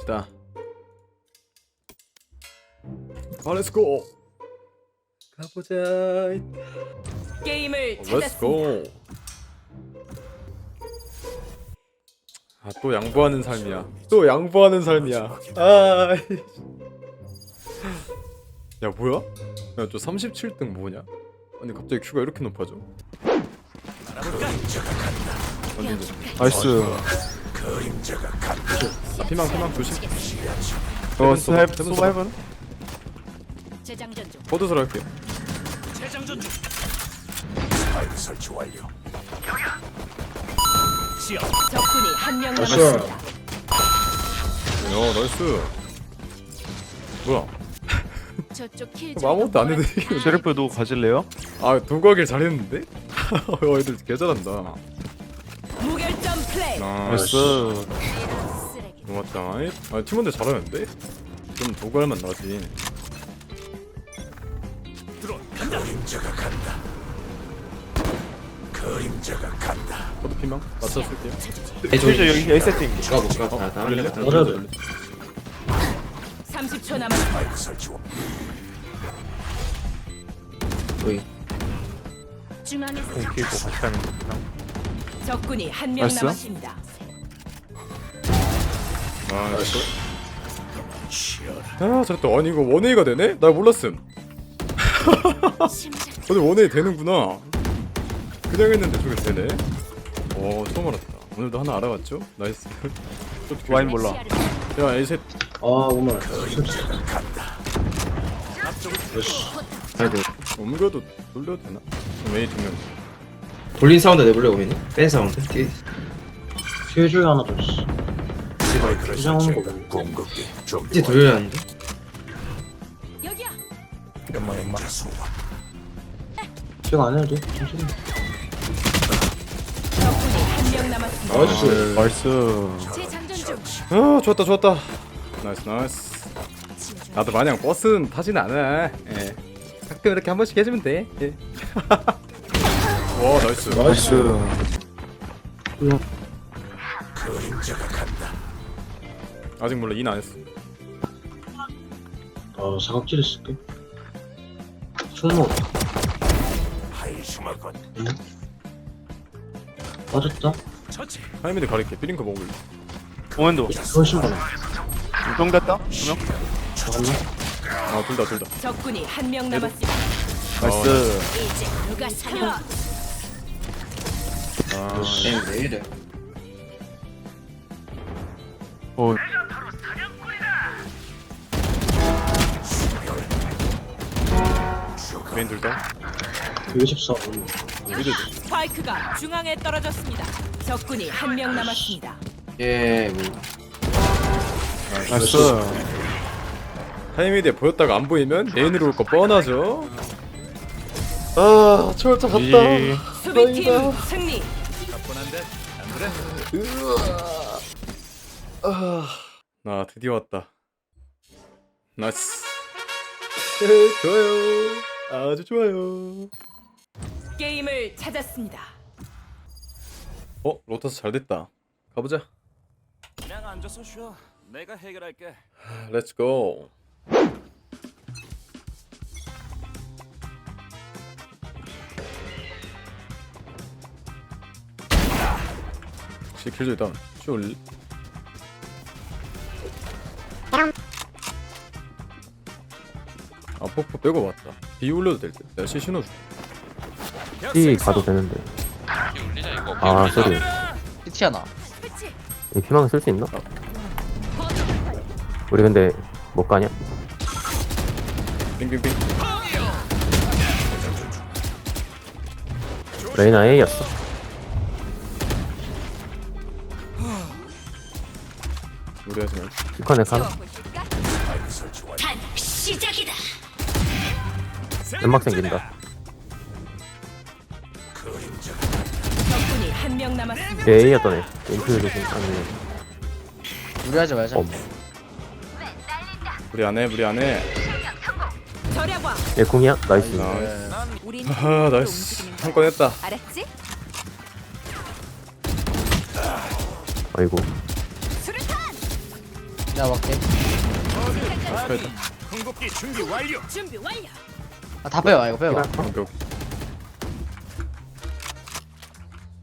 갑시다. 아, 렛츠고. 가보자. 게임을 어, 찾았습니다. 렛츠고. 아, 또 양보하는 삶이야. 또 양보하는 삶이야. 아. 야, 뭐야? 야, 저 37등 뭐냐? 아니, 갑자기 큐가 이렇게 높아져? 완전 나이스 아, 피망 피망 조심. 어 소바 해븐 재장전 중. 포드스로 할게요. 적군이 한 명. 남았습니다. 야, 나이스. 뭐야? 저쪽 킬뭐 아무것도 안 해도. 셰리프도 가질래요? 아, 도가길 잘했는데? 어, 애들 개 잘한다. 무결점. 나이스. 쓰레기. 고맙다. 아, 팀원들 잘하는데? 좀 도갈만 나지. 저도 피망 맞춰 쓸게요. 퓨즈 여기 A 세팅 가볼까? 아, 다음 돌릴래? 거 맞아도 돌릴래? 30초 남았습니다. 여기 중앙에서 오케이 뭐 같이 하는 거구나 적군이 한명 나이스. 남았습니다. 아. 아, 잘했다. 아니, 이거 원웨이가 되네? 나 몰랐음. 오늘 원웨이 되는구나. 그냥 했는데 저게 되네. 오, 처음 알았다. 오늘도 하나 알아봤죠? 나이스. 와인 몰라 야, 에이셋. 아 오늘 옮겨도 돌려도 되나? 웨이 두 명. 돌린 사운드 내보려고 했니? 뺀 사운드? 뒤- 피해 중에 하나 더 씨. 시장하는 거 보네 이제 돌려야 하는데? 여기야. 연마 연마 피가 안 해도 돼 천천히 적군이 한 명 남았습니다. 나이스 나이스 재장전 중. 아, 좋았다, 좋았다. 나이스, 나이스. 나도 마냥 버스는 타진 않아. 예. 가끔 이렇게 한 번씩 해주면 돼. 예. 와, 나이스. 나이스 아직 몰라, 인 안 했어. 아 사각지를 쓸게 총목 응? 빠졌다 하이미드 가릴게. 삐링크 먹을래. 오멘도 훨씬 많아 운동됐다? 두명 잠깐만 아, 둘 다, 둘 다. 적군이 한 명 남았습니다. 나이스 이제 누가 사려? 아, 게임 왜 이래? 오 메인 둘 다. 114 미드. 스파이크가 중앙에 떨어졌습니다. 적군이 한 명 남았습니다. 예, 뭐. 나이스 하이미드에 보였다가 안 보이면 메인으로 올 거 뻔하죠. 아, 철자 갔다. 이 수비팀 승리. 아, 드디어 왔다. 나이스. 네, 좋아요. 아주 좋아요. 게임을 찾았습니다. 어, 로터스 잘 됐다. 가보자. 그냥 앉아서 쉬어. 내가 해결할게. 렛츠 고. 혹시 킬조 일단 쭉 올리. 아 포포 빼고 왔다. 비 올려도 될 듯. 내가 시 신호 줄게. 피 가도 되는데 아 쏘리 그치. 이 피망 쓸 수 있나? 우리 근데 못 가냐? 빙빙빙. 레이나 A였어 우리 하지 말고. 피커넥 하나 시작이다. 연막 생긴다 적군이 한 명 남았습니다. 걔 A였던 애 인플 조심 아니면 무리하지 말자. 엄 우리 안해 우리 안해. 얘 궁이야? 나이스 나이스. 우린 아 나이스. 한건 했다. 알았지? 아이고 내가 먹게. 궁극기 준비 완료. 준비 완료. 아, 다 빼봐, 이거 빼봐. 오케이 오케이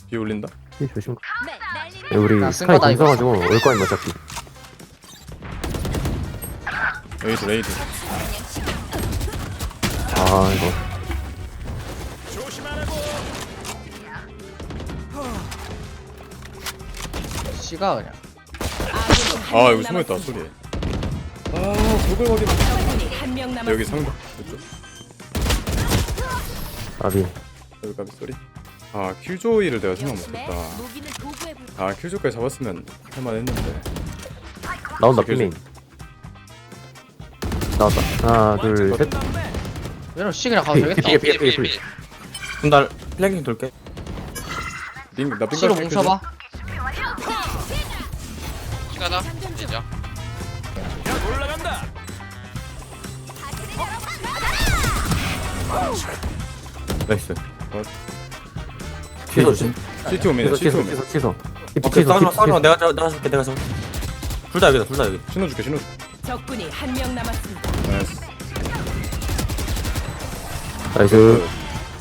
비 울린다? 이 조심 우리 나쓴 스카이 거다, 이거. 공사가지고 올 거임 어차피 레이드 레이드 아 이거 씨가 그냥. 아 여기 숨어있다. 소리 아 저걸 확인 한명. 여기 상자 이쪽 아비 여기 가비 소리 아 킬조이를 내가 생각 못했다 무기는 도구에 불. 아 킬조이까지 잡았으면 할만 했는데 나온다 계속. 피메인 나왔다 하나 둘셋 이런 씨 그냥 가도 되겠다. 피게 피게 피게 피게 나 플랭킹 돌게 링나 씨로 뭉쳐봐. 올라간다. 나이스. 취소 좀 CT 오면 취소. CT 취소 오면 취소 취소 오케이 취소. 싸우지마 취소 싸우지마 내가 잡- 내가 잡게 내가 잡게 둘다 여기다 둘 다 여기. 신호 줄게 신호 줄게 적군이 한 명 남았습니다. 나이스. 나이스.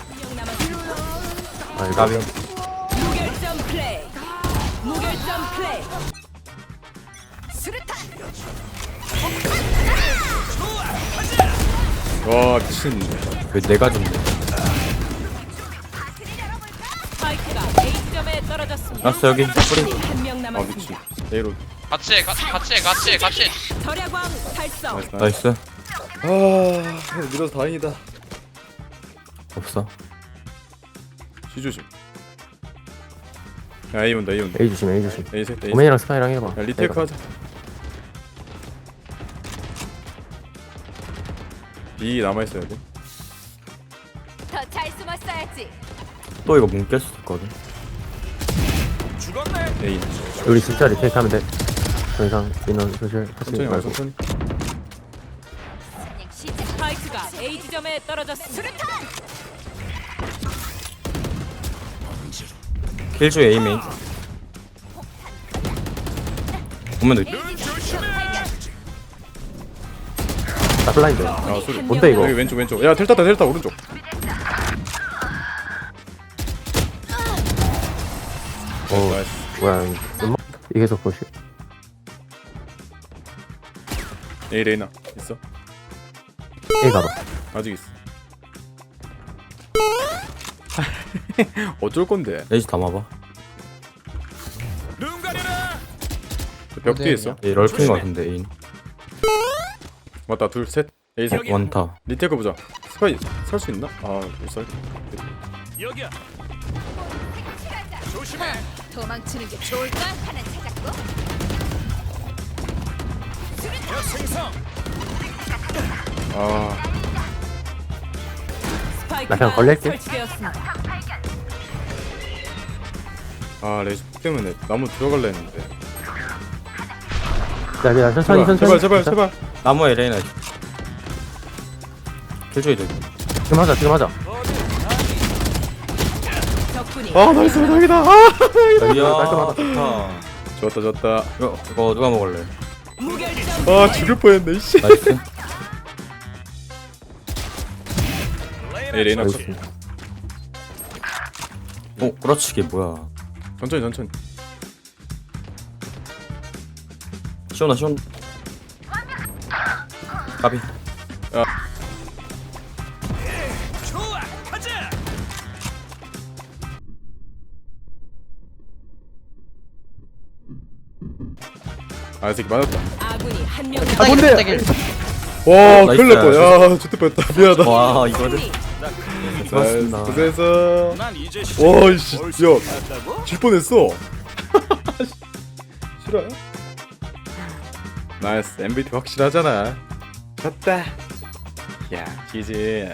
한명 남았습니다. 아이고 가비 무결점 플레이. 무결점 플레이. 와 미친 왜 내가 줬네? 스파이크가 A점에 떨어졌습니다. 알았어, 여기. 한명아 남았습니다. 미친. A로. 같이 해 가- 같이 해 같이 해 같이 해. 절야광 달성. 나이스. 아 밀어서 다행이다. 없어. C 조심. 야 A 온다 A 온다. A 조심 A 조심. A 셋 A 셋 오맨이랑 스카이랑 해봐. 야 리테이크 내가. 하자 B 남아있어야 돼. 더 또 이거 뭉깰수 있거든. 죽었네. A 우리 진짜 리테이크 하면 돼 더 이상 인원 소실 하지 천천히 와 말고. 천천히 스파이크가 A 지점에 떨어졌습니다. 킬주 A 메인 오면 돼. 나 블라인드. 아 소리. 뭔데, 이거? 여기 왼쪽 왼쪽. 야 델타다 델타 오른쪽 뭐야 음악 이게 계속 보시 A 레이나 있어? A 가봐 아직 있어. 어쩔 건데? 레이지 담아봐. 벽 뒤에 있어. 얘 럴킹 같은데 A인 맞다 둘셋. A 셋 어, 원타 리테이크 보자. 스카이 살 수 있나? 아못 살 여기야. 조심해. 도망치는 게 좋을까? 적 생성. 아 스파이크가 그냥 걸릴게. 설치되었습니다. 아 레이즈 폭 때문에 나무 들어갈라 했는데 야, 야 천천히 제발 천천히 제발 제발. 제발 나무에 레이나 돼 지금 하자 지금 하자 아 나이스 다행이다 아 이야 깔끔하다. 좋다 좋았다 좋았다. 이거, 이거 누가 먹을래? 아 죽을 뻔했네 씨. 나이스. A 레이나 컷. 나이스 어 그렇지 이게 뭐야. 천천히 천천히. 시원하 시원. 가비. 좋 아 이 새끼 맞았다. 아군이 한 명 아, 뭔데? 와 나이스. 큰일 날뻔야 죽을 뻔했다. 미안하다. 와 이거를. 좋았습니다. 고생했어. 와 이씨 벌써 야? 질 뻔했어. 싫어요? 나이스. MVP 확실하잖아. 졌다. 야 지지